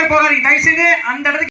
மாதிரி போகாதீங்க. தயவு செய்து அந்த இடத்துக்கு